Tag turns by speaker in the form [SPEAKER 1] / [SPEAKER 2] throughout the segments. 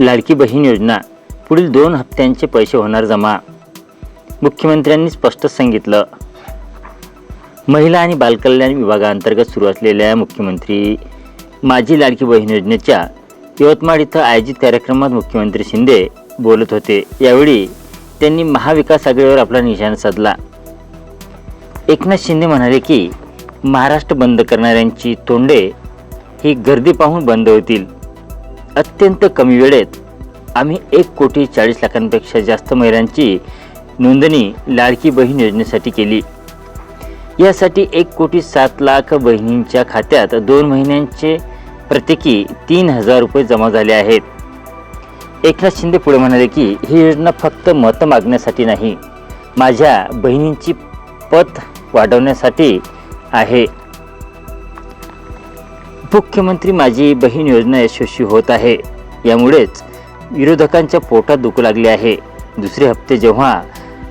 [SPEAKER 1] लाडकी बहीण योजना. पुढील दोन हप्त्यांचे पैसे होणार जमा. मुख्यमंत्र्यांनी स्पष्ट सांगितलं. महिला आणि बालकल्याण विभागाअंतर्गत सुरू असलेल्या मुख्यमंत्री माझी लाडकी बहीण योजनेच्या यवतमाळ इथं आयोजित कार्यक्रमात मुख्यमंत्री शिंदे बोलत होते. यावेळी त्यांनी महाविकास आघाडीवर आपला निशाणा साधला. एकनाथ शिंदे म्हणाले की महाराष्ट्र बंद करणाऱ्यांची तोंडे ही गर्दी पाहून बंद होतील. अत्यंत कमी वेळेत आम्ही एक कोटी चाळीस लाखांपेक्षा जास्त महिलांची नोंदणी लाडकी बहीण योजनेसाठी केली. यासाठी एक कोटी सात लाख बहिणींच्या खात्यात दोन महिन्यांचे प्रत्येकी तीन हजार रुपये जमा झाले आहेत. एकनाथ शिंदे पुढे म्हणाले की ही योजना फक्त मतं मागण्यासाठी नाही माझ्या बहिणींची पत वाढवण्यासाठी आहे. मुख्यमंत्री माझी बहीण योजना यशस्वी होत आहे. यामुळेच विरोधकांच्या पोटात दुखू लागले आहे. दुसरे हप्ते जेव्हा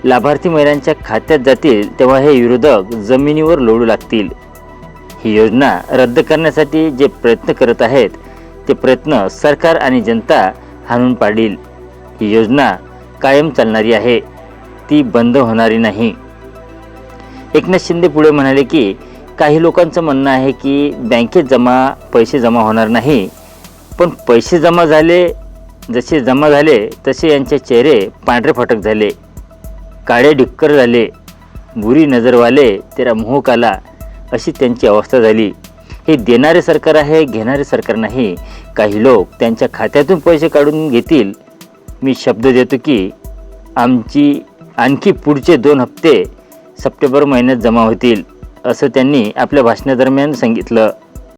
[SPEAKER 1] लाभार्थी महिलांच्या खात्यात जातील तेव्हा हे विरोधक जमिनीवर लोडू लागतील. ही योजना रद्द करण्यासाठी जे प्रयत्न करत आहेत ते प्रयत्न सरकार आणि जनता हाणून पाडील. ही योजना कायम चालणारी आहे. ती बंद होणारी नाही. एकनाथ शिंदे पुढे म्हणाले की काही लोकांचं म्हणणं आहे की बँकेत जमा पैसे जमा होणार नाही. पण पैसे जमा झाले जसे जमा झाले तसे यांचे चेहरे पांढरे फटक झाले. काळे ढिक्कर झाले. बुरी नजरवाले तेरा मोह काला अशी त्यांची अवस्था झाली. हे देणारे सरकार आहे घेणारे सरकार नाही. काही लोक त्यांच्या खात्यातून पैसे काढून घेतील. मी शब्द देतो की आमची आणखी पुढचे दोन हप्ते सप्टेंबर महिन्यात जमा होतील. असं त्यांनी आपल्या भाषणादरम्यान सांगितलं.